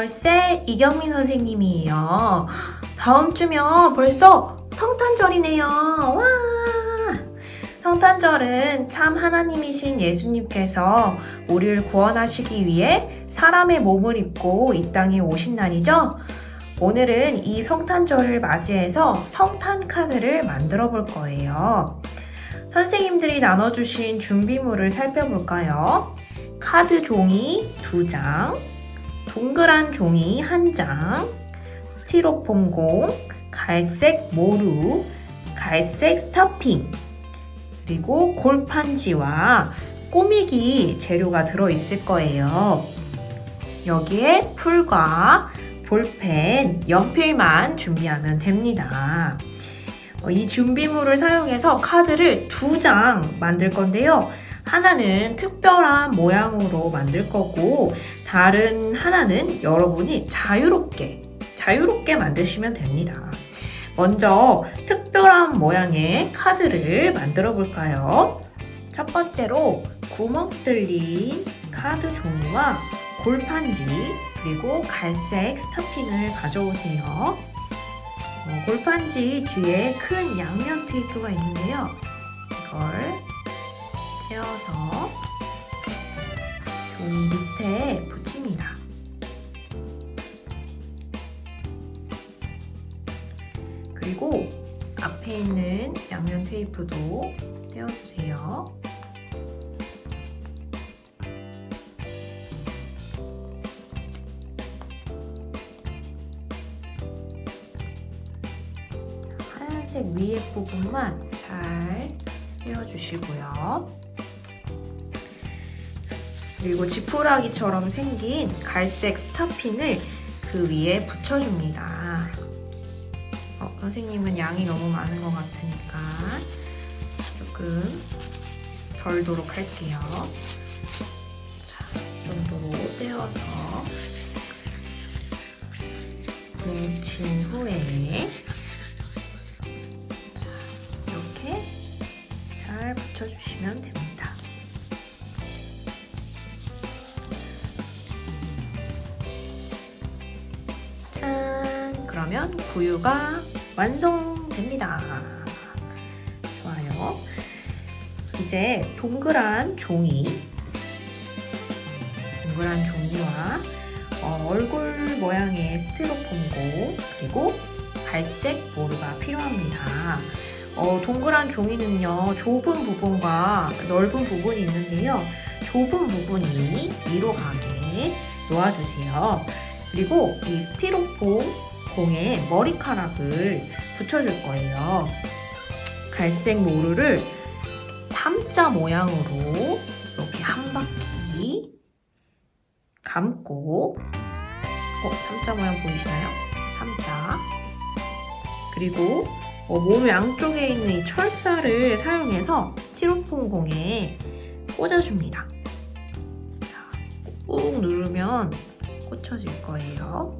얼셀 이경민 선생님이에요. 다음 주면 벌써 성탄절이네요. 와! 성탄절은 참 하나님이신 예수님께서 우리를 구원하시기 위해 사람의 몸을 입고 이 땅에 오신 날이죠. 오늘은 이 성탄절을 맞이해서 성탄 카드를 만들어 볼 거예요. 선생님들이 나눠주신 준비물을 살펴볼까요? 카드 종이 두 장, 동그란 종이 한 장, 스티로폼 공, 갈색 모루, 갈색 스타핑, 그리고 골판지와 꾸미기 재료가 들어있을 거예요. 여기에 풀과 볼펜, 연필만 준비하면 됩니다. 어, 이 준비물을 사용해서 카드를 두 장 만들 건데요. 하나는 특별한 모양으로 만들 거고, 다른 하나는 여러분이 자유롭게, 자유롭게 만드시면 됩니다. 먼저 특별한 모양의 카드를 만들어 볼까요? 첫 번째로 구멍 뚫린 카드 종이와 골판지, 그리고 갈색 스타핑을 가져오세요. 어, 골판지 뒤에 큰 양면 테이프가 있는데요. 이걸 떼어서 종이 밑에 붙입니다. 그리고 앞에 있는 양면 테이프도 떼어주세요. 하얀색 위에 부분만 잘 떼어주시고요. 그리고 지푸라기처럼 생긴 갈색 스타핑을 그 위에 붙여줍니다. 어, 선생님은 양이 너무 많은 것 같으니까 조금 덜도록 할게요. 자, 이 정도로 떼어서 뭉친 후에 자, 이렇게 잘 붙여주시면 됩니다. 짠! 그러면 구유가 완성됩니다. 좋아요. 이제 동그란 종이, 동그란 종이와 어, 얼굴 모양의 스티로폼고 그리고 갈색 모루가 필요합니다. 어, 동그란 종이는요, 좁은 부분과 넓은 부분이 있는데요. 좁은 부분이 위로 가게 놓아주세요. 그리고 이 스티로폼 공에 머리카락을 붙여줄 거예요. 갈색 모루를 3자 모양으로 이렇게 한 바퀴 감고 어, 3자 모양 보이시나요? 3자 그리고 어, 몸 양쪽에 있는 이 철사를 사용해서 스티로폼 공에 꽂아줍니다. 자, 꾹 누르면 꽂혀질 거예요.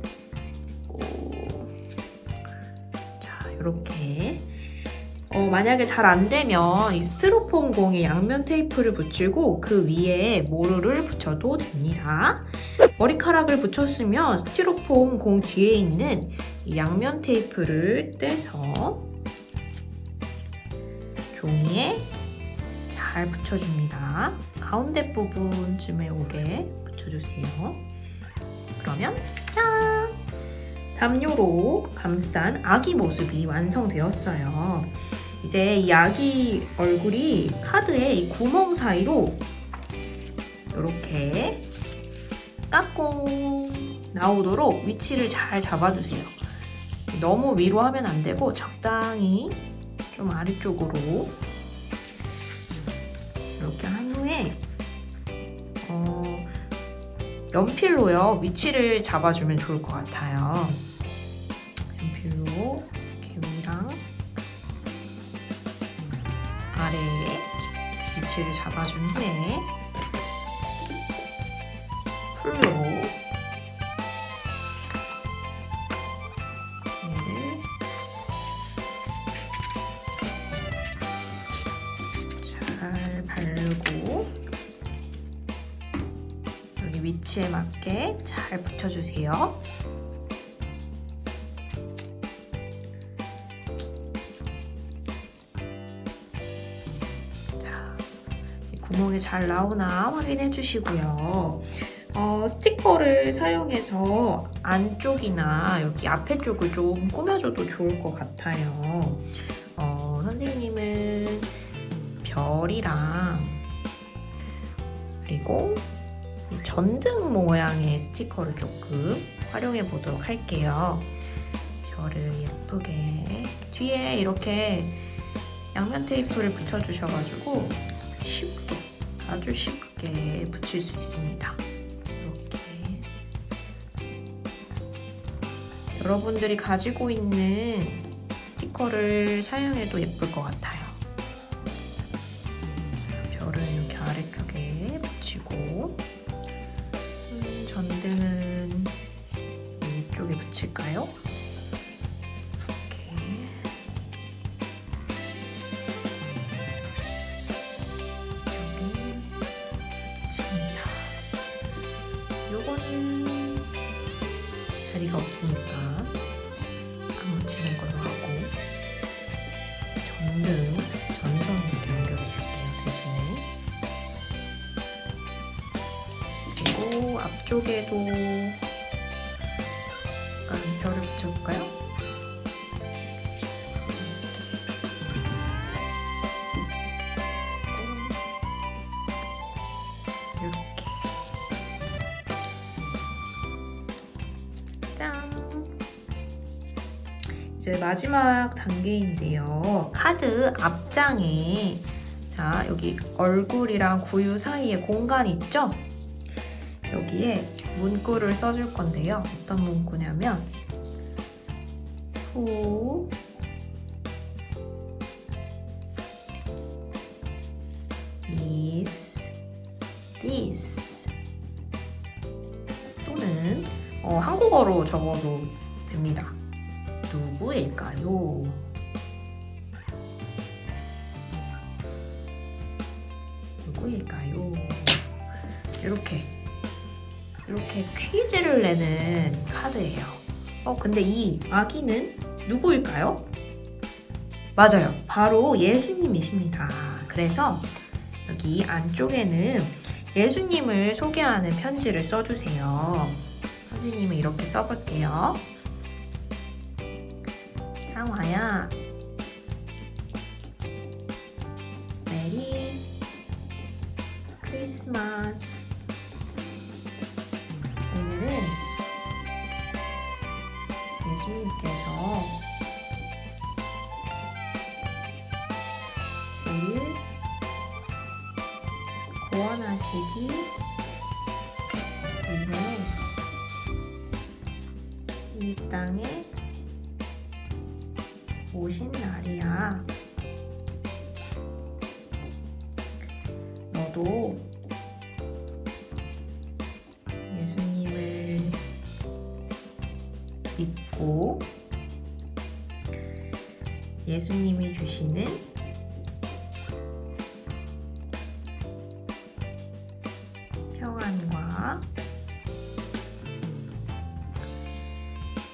자, 이렇게. 어, 만약에 잘 안 되면 이 스티로폼 공에 양면 테이프를 붙이고 그 위에 모루를 붙여도 됩니다. 머리카락을 붙였으면 스티로폼 공 뒤에 있는 이 양면 테이프를 떼서 종이에 잘 붙여줍니다. 가운데 부분쯤에 오게 붙여주세요. 그러면 짠! 담요로 감싼 아기 모습이 완성되었어요. 이제 이 아기 얼굴이 카드의 이 구멍 사이로 이렇게 까꿍 나오도록 위치를 잘 잡아주세요. 너무 위로 하면 안 되고 적당히 좀 아래쪽으로 이렇게 한 후에 어, 연필로요 위치를 잡아주면 좋을 것 같아요. 잡아준 후에 풀로 얘를 잘 바르고 여기 위치에 맞게 잘 붙여주세요. 구멍이 잘 나오나 확인해 주시고요. 어, 스티커를 사용해서 안쪽이나 여기 앞에 쪽을 좀 꾸며줘도 좋을 것 같아요. 어, 선생님은 별이랑 그리고 이 전등 모양의 스티커를 조금 활용해 보도록 할게요. 별을 예쁘게 뒤에 이렇게 양면 테이프를 붙여주셔가지고 쉽게 아주 쉽게 붙일 수 있습니다. 이렇게 여러분들이 가지고 있는 스티커를 사용해도 예쁠 것 같아요. 앞쪽에도 약간 별을 붙여볼까요? 이렇게 짠 이제 마지막 단계인데요 카드 앞장에 자 여기 얼굴이랑 구유 사이에 공간 있죠? 여기에 문구를 써줄 건데요 어떤 문구냐면 Who is this? 또는 어, 한국어로 적어도 됩니다. 누구일까요? 누구일까요? 이렇게 이렇게 퀴즈를 내는 카드예요. 어 근데 이 아기는 누구일까요? 맞아요. 바로 예수님이십니다. 그래서 여기 안쪽에는 예수님을 소개하는 편지를 써주세요. 선생님은 이렇게 써볼게요. 상화야. 메리 크리스마스. 오늘은 예수님께서 우리를 구원하시기 위해 이 땅에 오신 날이야. 너도 예수님이 주시는 평안과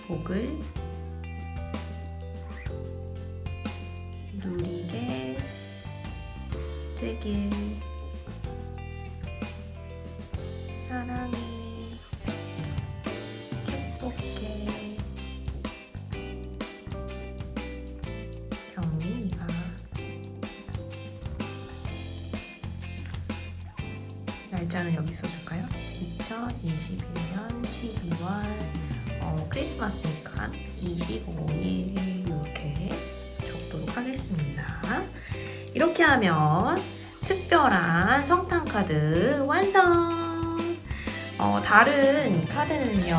복을 누리게 되길 날짜는 여기 써줄까요? 2021년 12월 어, 크리스마스니까 25일 이렇게 적도록 하겠습니다. 이렇게 하면 특별한 성탄 카드 완성! 어, 다른 카드는요,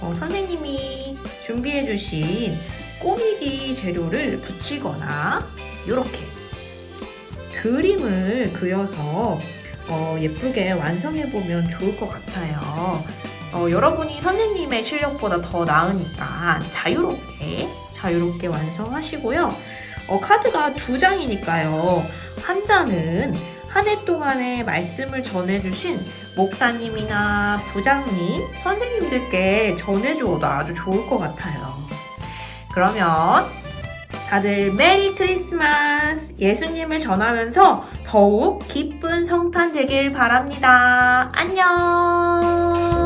어, 선생님이 준비해 주신 꾸미기 재료를 붙이거나 이렇게 그림을 그려서 어, 예쁘게 완성해보면 좋을 것 같아요. 어, 여러분이 선생님의 실력보다 더 나으니까 자유롭게, 자유롭게 완성하시고요. 어, 카드가 두 장이니까요. 한 장은 한 해 동안의 말씀을 전해주신 목사님이나 부장님, 선생님들께 전해주어도 아주 좋을 것 같아요. 그러면 다들 메리 크리스마스! 예수님을 전하면서 더욱 기쁜 성탄 되길 바랍니다. 안녕!